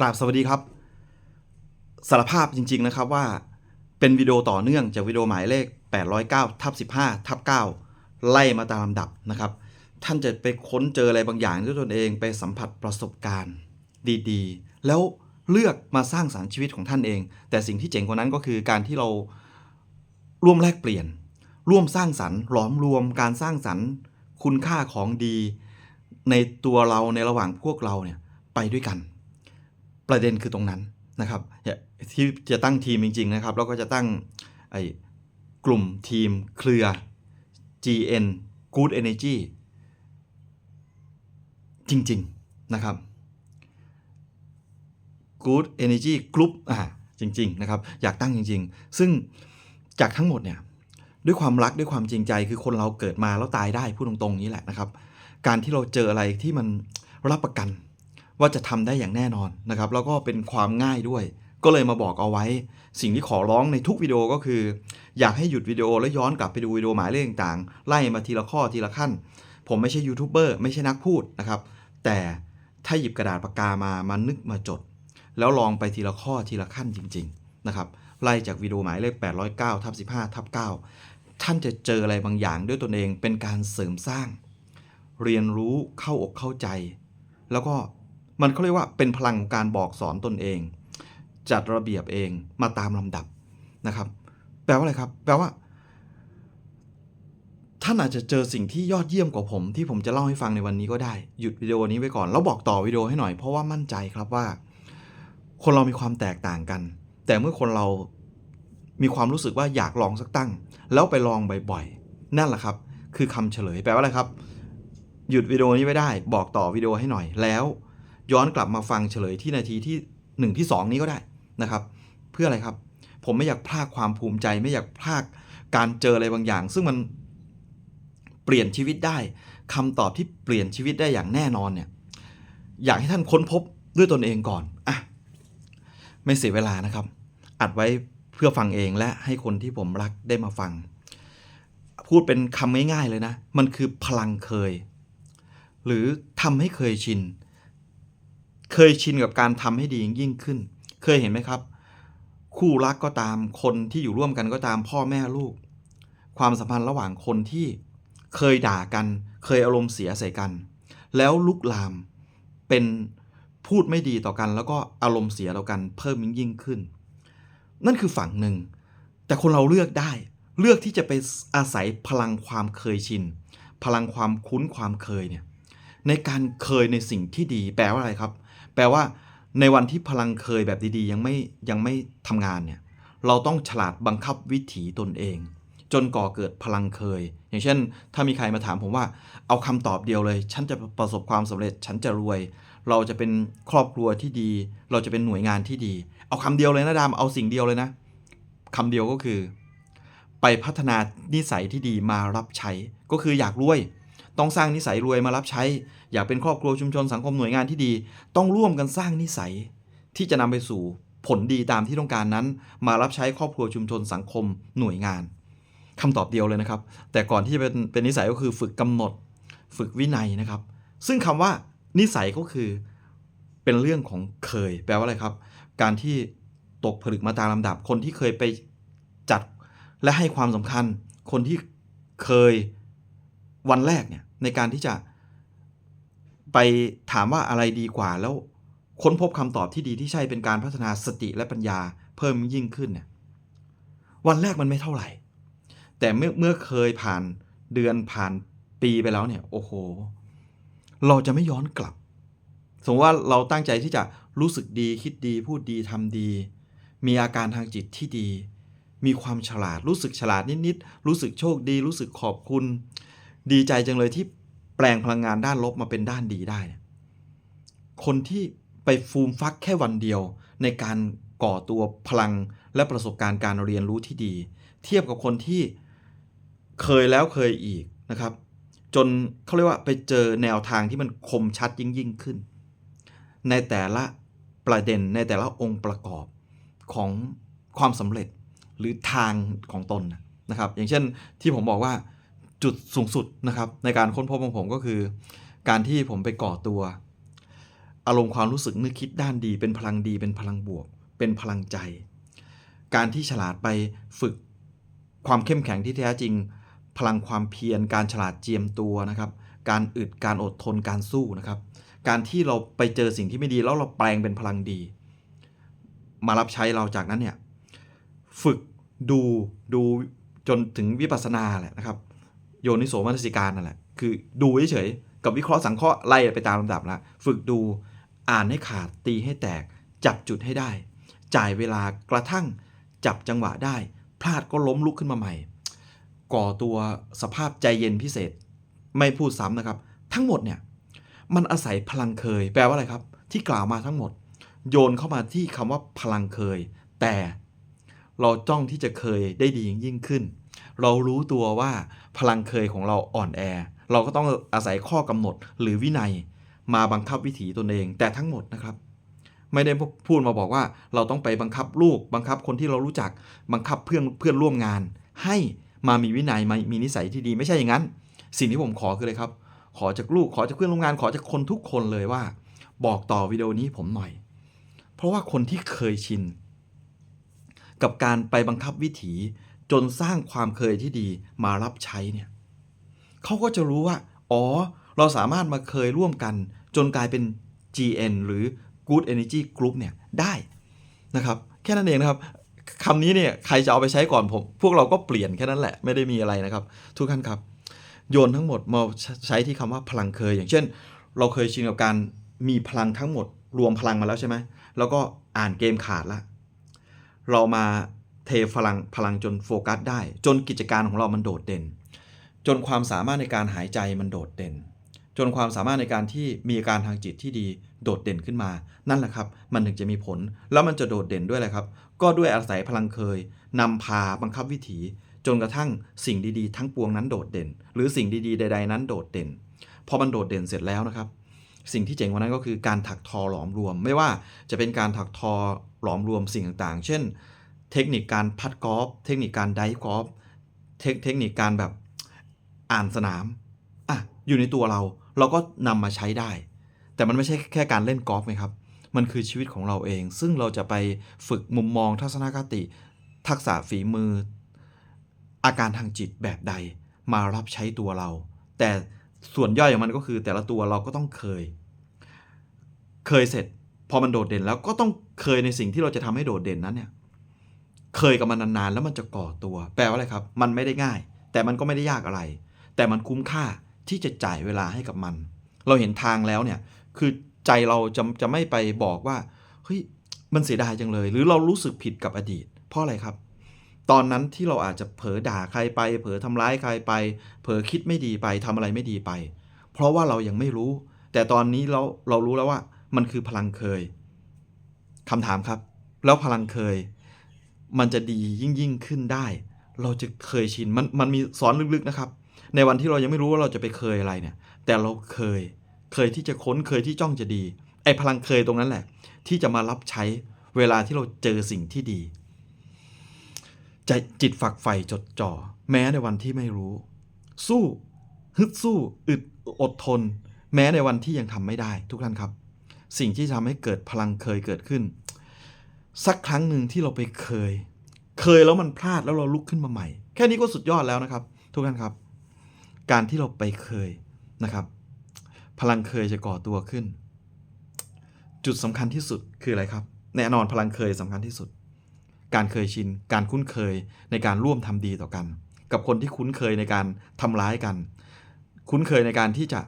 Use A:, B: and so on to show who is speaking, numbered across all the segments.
A: กราบสวัสดีครับ สารภาพจริง ๆ นะครับว่าเป็นวิดีโอต่อเนื่องจากวิดีโอหมายเลข 809ทับ15ทับ9ไล่มาตามลำดับนะครับ ท่านจะไปค้นเจออะไรบางอย่างด้วยตนเองไปสัมผัสประสบการณ์ดีๆ แล้วเลือกมาสร้างสารรค์ชีวิตของท่านเอง แต่สิ่งที่เจ๋งกว่านั้นก็คือการที่เราร่วมแลกเปลี่ยน ร่วมสร้างสรรค์หลอมรวมการสร้างสรรค์ คุณค่าของดี ในตัวเราในระหว่างพวกเราเนี่ยไปด้วยกัน ประเด็นคือตรงนั้นนะครับที่จะตั้งทีมจริง ๆ นะครับ แล้วก็จะตั้งไอ้กลุ่มทีมเครือ GN Good Energy จริง ๆ นะครับ Good Energy Group อ่าจริง ๆ นะครับ อยากตั้งจริง ๆ ซึ่งจากทั้งหมดเนี่ยด้วยความรักด้วยความจริงใจคือคนเราเกิดมาแล้วตายได้พูดตรงๆนี้แหละนะครับ การที่เราเจออะไรที่มันรับประกัน ว่าจะทำได้อย่างแน่นอนนะครับ แล้วก็เป็นความง่ายด้วย ก็เลยมาบอกเอาไว้ สิ่งที่ขอร้องในทุกวิดีโอก็คือ อยากให้หยุดวิดีโอแล้วย้อนกลับไปดูวิดีโอหมายเลขต่างๆ ไล่มาทีละข้อทีละขั้น ผมไม่ใช่ยูทูบเบอร์ไม่ใช่นักพูดนะครับ แต่ถ้าหยิบกระดาษปากกามามานึกมาจด แล้วลองไปทีละข้อทีละขั้นจริง ๆ นะครับ ไล่จากวิดีโอหมายเลข 809ทับ15ทับ9ท่านจะเจออะไรบางอย่างด้วยตนเองเป็นการเสริมสร้าง เรียนรู้เข้าอกเข้าใจ แล้วก็ มันเขาเรียกว่าเป็นพลังของการบอกสอนตนเอง จัดระเบียบเองมาตามลำดับนะครับ แปลว่าอะไรครับ แปลว่า ท่านอาจจะเจอสิ่งที่ยอดเยี่ยมกว่าผม ที่ผมจะเล่าให้ฟังในวันนี้ก็ได้ หยุดวิดีโอนี้ไว้ก่อน แล้วบอกต่อวิดีโอให้หน่อยเพราะว่ามั่นใจครับว่า คนเรามีความแตกต่างกัน แต่เมื่อคนเรามีความรู้สึกว่าอยากลองสักตั้ง แล้วไปลองบ่อยๆนั่นแหละครับ คือคำเฉลยแปลว่าอะไรครับ หยุดวิดีโอนี้ไว้ได้ บอกต่อวิดีโอให้หน่อยแล้ว ย้อนกลับมาฟังเฉลยที่นาทีที่ 1 ที่ 2 นี้ก็ได้นะครับ เพื่ออะไรครับ ผมไม่อยากพลากความภูมิใจ ไม่อยากพลากการเจออะไรบางอย่าง ซึ่งมันเปลี่ยนชีวิตได้คำตอบที่เปลี่ยนชีวิตได้อย่างแน่นอนเนี่ยอยากให้ท่านค้นพบด้วยตนเองก่อนอะไม่เสียเวลานะครับ อัดไว้เพื่อฟังเองและให้คนที่ผมรักได้มาฟัง พูดเป็นคำง่ายๆเลยนะ มันคือพลังเคย หรือทำให้เคยชิน เคยชินกับการทำให้ดียิ่งขึ้น เคยเห็นไหมครับ คู่รักก็ตามคนที่อยู่ร่วมกันก็ตามพ่อแม่ลูก ความสัมพันธ์ระหว่างคนที่เคยด่ากัน เคยอารมณ์เสียใส่กัน แล้วลุกลามเป็นพูดไม่ดีต่อกัน แล้วก็อารมณ์เสียต่อกันเพิ่มยิ่งขึ้น นั่นคือฝั่งหนึ่ง แต่คนเราเลือกได้ เลือกที่จะไปอาศัยพลังความเคยชิน พลังความคุ้นความเคยเนี่ยในการเคยในสิ่งที่ดีแปลว่าอะไรครับ แปลว่าในวันที่พลังเคยแบบดีๆ ยังไม่ยังไม่ทำงานเนี่ยเราต้องฉลาดบังคับวิถีตนเอง จนก่อเกิดพลังเคย อย่างเช่น ถ้ามีใครมาถามผมว่า เอาคำตอบเดียวเลย ฉันจะประสบความสำเร็จ ฉันจะรวย เราจะเป็นครอบครัวที่ดี เราจะเป็นหน่วยงานที่ดี เอาคำเดียวเลยนะดามเอาสิ่งเดียวเลยนะคำเดียวก็คือ ไปพัฒนานิสัยที่ดีมารับใช้ก็คืออยากรวย ต้องสร้างนิสัยรวยมารับใช้ อยากเป็นครอบครัวชุมชนสังคมหน่วยงานที่ดี ต้องร่วมกันสร้างนิสัย ที่จะนำไปสู่ผลดีตามที่ต้องการนั้น มารับใช้ครอบครัวชุมชนสังคมหน่วยงานคำตอบเดียวเลยนะครับ แต่ก่อนที่จะเป็นเป็นนิสัยก็คือฝึกกำหนด ฝึกวินัยนะครับ ซึ่งคำว่านิสัยก็คือเป็นเรื่องของเคย แปลว่าอะไรครับ การที่ตกผลึกมาตามลำดับคนที่เคยไปจัดและให้ความสำคัญ คนที่เคย วันแรกเนี่ยในการที่จะไปถามว่าอะไรดีกว่าแล้วค้นพบคำตอบที่ดีที่ใช่เป็นการพัฒนาสติและปัญญาเพิ่มยิ่งขึ้นเนี่ยวันแรกมันไม่เท่าไหร่ แต่เมื่อเมื่อเคยผ่านเดือนผ่านปีไปแล้วเนี่ยโอ้โห เราจะไม่ย้อนกลับ สมมติว่าเราตั้งใจที่จะรู้สึกดีคิดดีพูดดีทำดี มีอาการทางจิตที่ดี มีความฉลาดรู้สึกฉลาดนิดๆรู้สึกโชคดี รู้สึกขอบคุณ ดีใจจังเลยที่แปลงพลังงานด้านลบมาเป็นด้านดีได้เนี่ยคนที่ไปฟูมฟักแค่วันเดียว ในการก่อตัวพลังและประสบการณ์การเรียนรู้ที่ดี เทียบกับคนที่เคยแล้วเคยอีกนะครับ จนเขาเรียกว่าไปเจอแนวทางที่มันคมชัดยิ่งยิ่งขึ้น ในแต่ละประเด็นในแต่ละองค์ประกอบของความสำเร็จหรือทางของตนนะครับ อย่างเช่นที่ผมบอกว่า จุดสูงสุดนะครับ ในการค้นพบของผมก็คือ การที่ผมไปก่อตัว อารมณ์ความรู้สึกนึกคิดด้านดี เป็นพลังดี เป็นพลังบวก เป็นพลังใจ การที่ฉลาดไปฝึกความเข้มแข็งที่แท้จริง พลังความเพียรการฉลาดเจียมตัวนะครับ การอึดการอดทนการสู้นะครับ การที่เราไปเจอสิ่งที่ไม่ดีแล้วเราแปลงเป็นพลังดี มารับใช้เราจากนั้นเนี่ยฝึกดูดูจนถึงวิปัสสนาแหละนะครับ โยนิโสมนสิการนั่นแหละ คือดูเฉยๆกับวิเคราะห์สังเคราะห์ไล่ไปตามลำดับละฝึกดูอ่านให้ขาดตีให้แตก จับจุดให้ได้ จ่ายเวลากระทั่งจับจังหวะได้ พลาดก็ล้มลุกขึ้นมาใหม่ ก่อตัวสภาพใจเย็นพิเศษ ไม่พูดซ้ำนะครับ ทั้งหมดเนี่ยมันอาศัยพลังเคย แปลว่าอะไรครับ ที่กล่าวมาทั้งหมด โยนเข้ามาที่คำว่าพลังเคย แต่เราจ้องที่จะเคยได้ดียิ่งขึ้น เรารู้ตัวว่าพลังเคยของเราอ่อนแอ เราก็ต้องอาศัยข้อกำหนดหรือวินัย มาบังคับวิถีตนเอง แต่ทั้งหมดนะครับ ไม่ได้พูดมาบอกว่าเราต้องไปบังคับลูก บังคับคนที่เรารู้จักบังคับเพื่อนเพื่อนร่วมงาน ให้มามีวินัยมามีนิสัยที่ดีไม่ใช่อย่างนั้น สิ่งที่ผมขอคือเลยครับ ขอจากลูกขอจากเพื่อนร่วมงาน ขอจากคนทุกคนเลยว่า บอกต่อวิดีโอนี้ผมหน่อย เพราะว่าคนที่เคยชินกับการไปบังคับวิถี จนสร้างความเคยที่ดีมารับใช้เนี่ยเขาก็จะรู้ว่า อ๋อ เราสามารถมาเคยร่วมกัน จนกลายเป็น GN หรือ Good Energy Group เนี่ยได้นะครับ แค่นั้นเองนะครับคำนี้เนี่ยใครจะเอาไปใช้ก่อนผม พวกเราก็เปลี่ยนแค่นั้นแหละไม่ได้มีอะไรนะครับ ทุกท่านครับ โยนทั้งหมดมาใช้ที่คำว่าพลังเคย อย่างเช่น เราเคยชินกับการมีพลังทั้งหมด รวมพลังมาแล้วใช่ไหมแล้วก็อ่านเกมขาดละเรามา เทพลังพลังจนโฟกัสได้ จนกิจการของเรามันโดดเด่น จนความสามารถในการหายใจมันโดดเด่น จนความสามารถในการที่มีอาการทางจิตที่ดีโดดเด่นขึ้นมา นั่นแหละครับ มันถึงจะมีผล แล้วมันจะโดดเด่นด้วยอะไรครับ ก็ด้วยอาศัยพลังเคยนำพาบังคับวิถี จนกระทั่งสิ่งดีๆ ทั้งปวงนั้นโดดเด่น หรือสิ่งดีๆใด ๆ นั้นโดดเด่น พอมันโดดเด่นเสร็จแล้วนะครับ สิ่งที่เจ๋งกว่านั้นก็คือการถักทอหลอมรวม ไม่ว่าจะเป็นการถักทอหลอมรวมสิ่งต่างๆ เช่น เทคนิคการพัดกอล์ฟเทคนิคการไดกอล์ฟเทคเทคนิคการแบบอ่านสนามอะอยู่ในตัวเรา เราก็นำมาใช้ได้ แต่มันไม่ใช่แค่การเล่นกอล์ฟไหมครับ มันคือชีวิตของเราเอง ซึ่งเราจะไปฝึกมุมมองทัศนคติ ทักษะฝีมือ อาการทางจิตแบบใดมารับใช้ตัวเรา แต่ส่วนย่อยของมันก็คือแต่ละตัวเราก็ต้องเคย เคยเสร็จ พอมันโดดเด่นแล้วก็ต้องเคยในสิ่งที่เราจะทำให้โดดเด่นนั้นเนี่ย เคยกับมันนานๆ แล้วมันจะก่อตัว แปลว่าอะไรครับ มันไม่ได้ง่าย แต่มันก็ไม่ได้ยากอะไร แต่มันคุ้มค่าที่จะจ่ายเวลาให้กับมัน เราเห็นทางแล้วเนี่ย คือใจเราจะจะไม่ไปบอกว่า เฮ้ย มันเสียดายจังเลย หรือเรารู้สึกผิดกับอดีต เพราะอะไรครับ ตอนนั้นที่เราอาจจะเผลอด่าใครไป เผลอทำร้ายใครไป เผลอคิดไม่ดีไปทำอะไรไม่ดีไป เพราะว่าเรายังไม่รู้ แต่ตอนนี้เราเรารู้แล้วว่า มันคือพลังเคยคำถามครับ แล้วพลังเคย มันจะดียิ่งยิ่งขึ้นได้ เราจะเคยชินมันมันมีสอนลึกๆนะครับ ในวันที่เรายังไม่รู้ว่าเราจะไปเคยอะไรเนี่ย แต่เราเคยเคยที่จะค้นเคยที่จ้องจะดี ไอ้พลังเคยตรงนั้นแหละ ที่จะมารับใช้เวลาที่เราเจอสิ่งที่ดีใจจิตฝักใฝ่จดจ่อ แม้ในวันที่ไม่รู้ สู้ฮึดสู้อึดอดทน แม้ในวันที่ยังทำไม่ได้ ทุกท่านครับ สิ่งที่ทำให้เกิดพลังเคยเกิดขึ้น สักครั้งหนึ่งที่เราไปเคย เคยแล้วมันพลาดแล้วเราลุกขึ้นมาใหม่ แค่นี้ก็สุดยอดแล้วนะครับ ทุกท่านครับ การที่เราไปเคยนะครับ พลังเคยจะก่อตัวขึ้น จุดสำคัญที่สุดคืออะไรครับ แน่นอนพลังเคยสำคัญที่สุด การเคยชิน การคุ้นเคยในการร่วมทำดีต่อกัน กับคนที่คุ้นเคยในการทำร้ายกัน คุ้นเคยในการที่จะ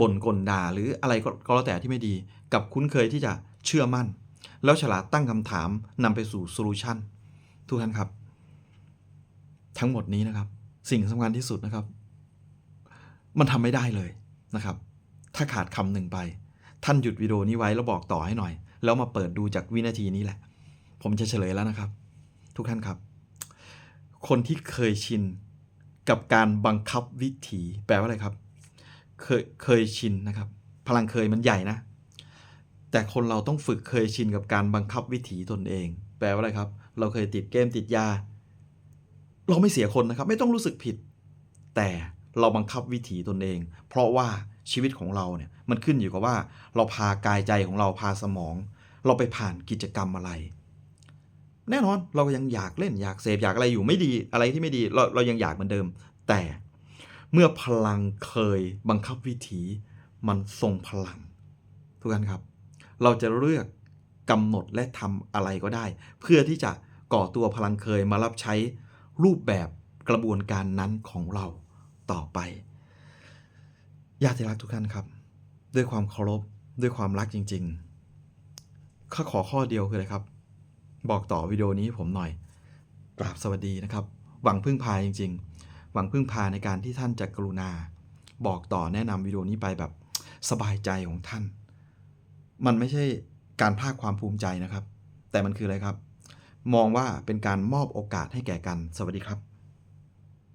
A: บ่นกลด่าหรืออะไรก็แล้วแต่ที่ไม่ดี กับคุ้นเคยที่จะเชื่อมั่น แล้วฉลาดตั้งคำถามนำไปสู่โซลูชันทุกท่านครับ ทั้งหมดนี้นะครับ สิ่งสำคัญที่สุดนะครับ มันทำไม่ได้เลยนะครับ ถ้าขาดคำหนึ่งไป ท่านหยุดวิดีโอนี้ไว้แล้วบอกต่อให้หน่อย แล้วมาเปิดดูจากวินาทีนี้แหละ ผมจะเฉลยแล้วนะครับ ทุกท่านครับ คนที่เคยชินกับการบังคับวิถีแปลว่าอะไรครับ เคยเคยชินนะครับ พลังเคยมันใหญ่นะ แต่คนเราต้องฝึกเคยชินกับการบังคับวิถีตนเอง แปลว่าอะไรครับ เราเคยติดเกมติดยา เราไม่เสียคนนะครับ ไม่ต้องรู้สึกผิด แต่เราบังคับวิถีตนเอง เพราะว่าชีวิตของเราเนี่ยมันขึ้นอยู่กับว่า เราพากายใจของเราพาสมอง เราไปผ่านกิจกรรมอะไร แน่นอนเรายังอยากเล่นอยากเสพอยากอะไรอยู่ไม่ดีอะไรที่ไม่ดีเราเรายังอยากเหมือนเดิม แต่เมื่อพลังเคยบังคับวิถีมันทรงพลัง ทุกท่านครับ เราจะเลือกกำหนดและทำอะไรก็ได้ เพื่อที่จะก่อตัวพลังเคยมารับใช้รูปแบบกระบวนการนั้นของเราต่อไปญาติรักทุกท่านครับ ด้วยความเคารพด้วยความรักจริงๆข้าขอข้อเดียวคืออะไรครับ บอกต่อวิดีโอนี้ผมหน่อยกราบสวัสดีนะครับ หวังพึ่งพาจริง ๆ หวังพึ่งพาในการที่ท่านจะกรุณา บอกต่อแนะนำวิดีโอนี้ไปแบบสบายใจของท่าน มันไม่ใช่การภาคความภูมิใจนะครับ แต่มันคืออะไรครับ มองว่าเป็นการมอบโอกาสให้แก่กัน สวัสดีครับ